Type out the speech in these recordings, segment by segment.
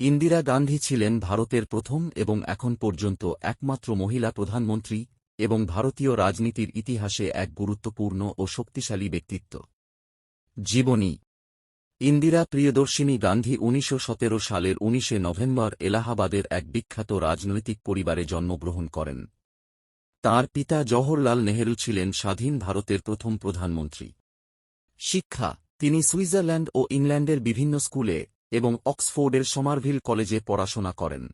ইন্দিরা গান্ধী ছিলেন ভারতের প্রথম এবং এখন পর্যন্ত একমাত্র মহিলা প্রধানমন্ত্রী এবং ভারতীয় রাজনীতির ইতিহাসে এক গুরুত্বপূর্ণ ও শক্তিশালী ব্যক্তিত্ব। জীবনী। ইন্দিরা প্রিয়দর্শিনী গান্ধী উনিশশো সতেরো সালের উনিশে নভেম্বর এলাহাবাদের এক বিখ্যাত রাজনৈতিক পরিবারে জন্মগ্রহণ করেন। তার পিতা জওহরলাল নেহেরু ছিলেন স্বাধীন ভারতের প্রথম প্রধানমন্ত্রী। শিক্ষা। তিনি সুইজারল্যান্ড ও ইংল্যান্ডের বিভিন্ন স্কুলে এবং অক্সফোর্ডের সমারভিল কলেজে পড়াশোনা করেন।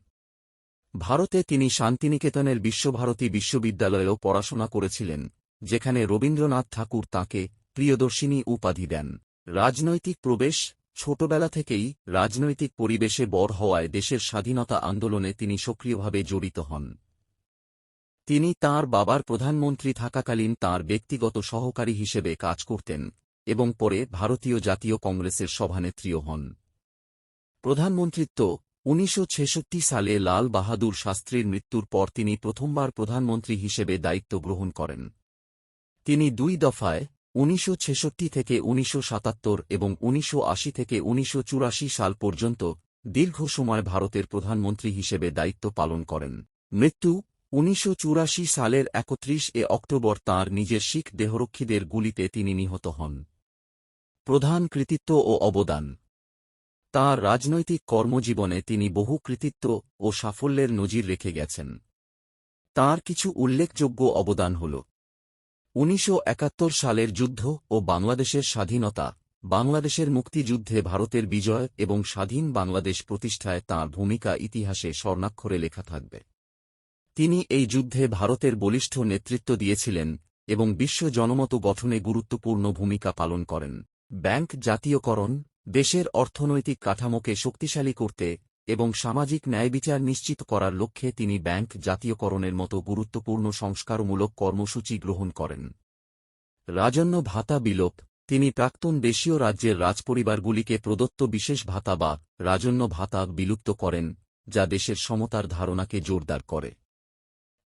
ভারতে তিনি শান্তিনিকেতনের বিশ্বভারতী বিশ্ববিদ্যালয়েও পড়াশোনা করেছিলেন, যেখানে রবীন্দ্রনাথ ঠাকুর তাঁকে প্রিয়দর্শিনী উপাধি দেন। রাজনৈতিক প্রবেশ, ছোটবেলা থেকেই রাজনৈতিক পরিবেশে বড় হওয়ায় দেশের স্বাধীনতা আন্দোলনে তিনি সক্রিয়ভাবে জড়িত হন। তিনি তার বাবার প্রধানমন্ত্রী থাকাকালীন তার ব্যক্তিগত সহকারী হিসেবে কাজ করতেন এবং পরে ভারতীয় জাতীয় কংগ্রেসের সভানেত্রীও হন। প্রধানমন্ত্রিত্ব উনিশশো ছেষট্টি সালে লাল বাহাদুর শাস্ত্রীর মৃত্যুর পর তিনি প্রথমবার প্রধানমন্ত্রী হিসেবে দায়িত্ব গ্রহণ করেন। তিনি দুই দফায়, উনিশশো ছেষট্টি থেকে উনিশশো সাতাত্তর এবং উনিশশো আশি থেকে উনিশশো চুরাশি সাল পর্যন্ত দীর্ঘ সময় ভারতের প্রধানমন্ত্রী হিসেবে দায়িত্ব পালন করেন। মৃত্যু উনিশশো চুরাশি সালের একত্রিশ এ অক্টোবর তাঁর নিজের শিখ দেহরক্ষীদের গুলিতে তিনি নিহত হন। প্রধান কৃতিত্ব ও অবদান তাঁর রাজনৈতিক কর্মজীবনে তিনি বহু কৃতিত্ব ও সাফল্যের নজির রেখে গেছেন। তাঁর কিছু উল্লেখযোগ্য অবদান হল। উনিশশো একাত্তর সালের যুদ্ধ ও বাংলাদেশের স্বাধীনতা, বাংলাদেশের মুক্তিযুদ্ধে ভারতের বিজয় এবং স্বাধীন বাংলাদেশ প্রতিষ্ঠায় তাঁর ভূমিকা ইতিহাসে স্বর্ণাক্ষরে লেখা থাকবে। তিনি এই যুদ্ধে ভারতের বলিষ্ঠ নেতৃত্ব দিয়েছিলেন এবং বিশ্ব জনমত গঠনে গুরুত্বপূর্ণ ভূমিকা পালন করেন। ব্যাংক জাতীয়করণ দেশের অর্থনৈতিক কাঠামোকে শক্তিশালী করতে এবং সামাজিক ন্যায়বিচার নিশ্চিত করার লক্ষ্যে তিনি ব্যাংক জাতীয়করণের মতো গুরুত্বপূর্ণ সংস্কারমূলক কর্মসূচি গ্রহণ করেন। রাজন্য ভাতা বিলোপ, তিনি প্রাক্তন দেশীয় রাজ্যের রাজপরিবারগুলিকে প্রদত্ত বিশেষ ভাতা বা রাজন্য ভাতা বিলুপ্ত করেন, যা দেশের সমতার ধারণাকে জোরদার করে।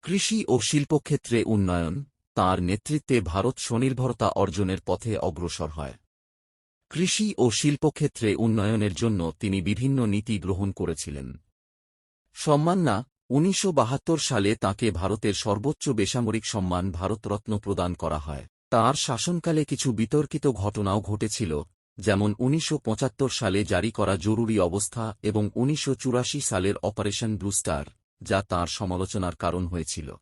কৃষি ও শিল্পক্ষেত্রে উন্নয়ন, তার নেতৃত্বে ভারত স্বনির্ভরতা অর্জনের পথে অগ্রসর হয়। কৃষি ও শিল্পক্ষেত্রে উন্নয়নের জন্য তিনি বিভিন্ন নীতি গ্রহণ করেছিলেন। সম্মাননা, উনিশশো বাহাত্তর সালে তাকে ভারতের সর্বোচ্চ বেসামরিক সম্মান ভারতরত্ন প্রদান করা হয়। তার শাসনকালে কিছু বিতর্কিত ঘটনাও ঘটেছিল, যেমন উনিশশো পঁচাত্তর সালে জারি করা জরুরি অবস্থা এবং উনিশশো চুরাশি সালের অপারেশন ব্লুস্টার যা তার সমালোচনার কারণ হয়েছিল।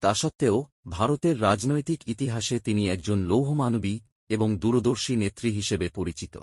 তা সত্ত্বেও, ভারতের রাজনৈতিক ইতিহাসে তিনি একজন লৌহমানবী এবং দূরদর্শী নেত্রী হিসেবে পরিচিত।